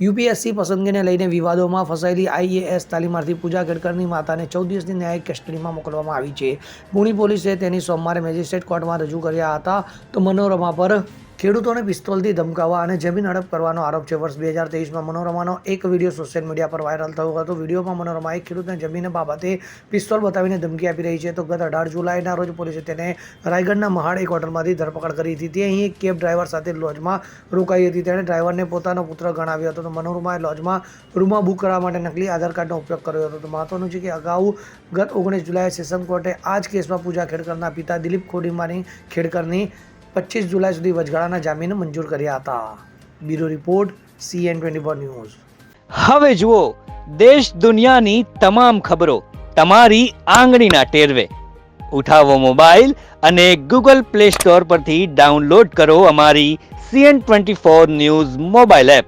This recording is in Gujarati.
યુપીએસસી પસંદગીને લઈને વિવાદોમાં ફસાયેલી આઈએએસ તાલીમાર્થી પૂજા ગડકરની માતાને ચૌદ દિવસની ન્યાયિક કસ્ટડીમાં મોકલવામાં આવી છે. પુણે પોલીસે તેની સોમવારે મેજિસ્ટ્રેટ કોર્ટમાં રજૂ કર્યા હતા તો મનોરમા પર ખેડૂતોને પિસ્તોલથી ધમકાવવા અને જમીન હડપ કરવાનો આરોપ છે. વર્ષ બે હજાર તેવીસમાં મનોરમાનો એક વીડિયો સોશિયલ મીડિયા પર વાયરલ થયો હતો. વિડીયોમાં મનોરમાએ ખેડૂતને જમીન બાબતે પિસ્તોલ બતાવીને ધમકી આપી રહી છે. તો ગત અઢાર જુલાઈના રોજ પોલીસે તેને રાયગઢના મહાડ એક હોટલમાંથી ધરપકડ કરી હતી. તે અહીં એક કેબ ડ્રાઈવર સાથે લોજમાં રોકાઈ હતી. તેણે ડ્રાઈવરને પોતાનો પુત્ર ગણાવ્યો હતો. તો મનોરમાએ લોજમાં રૂમમાં બુક કરવા માટે નકલી આધાર કાર્ડનો ઉપયોગ કર્યો હતો. તો મહત્વનું છે કે અગાઉ ગત ઓગણીસ જુલાઈએ સેશન કોર્ટે આ જ કેસમાં પૂજા ખેડકરના પિતા દિલીપ ખોડીમાની ખેડકરની પચીસ જુલાઈ સુધી વચગાળાના જામીન મંજૂર કર્યા હતા. Bureau report CN twenty four news. હવે જુઓ, દેશ દુનિયાની તમામ ખબરો તમારી આંગળીના ટેરવે. ઉઠાવો મોબાઈલ અને ગૂગલ પ્લે સ્ટોર પરથી ડાઉનલોડ કરો અમારી CN twenty four news mobile app.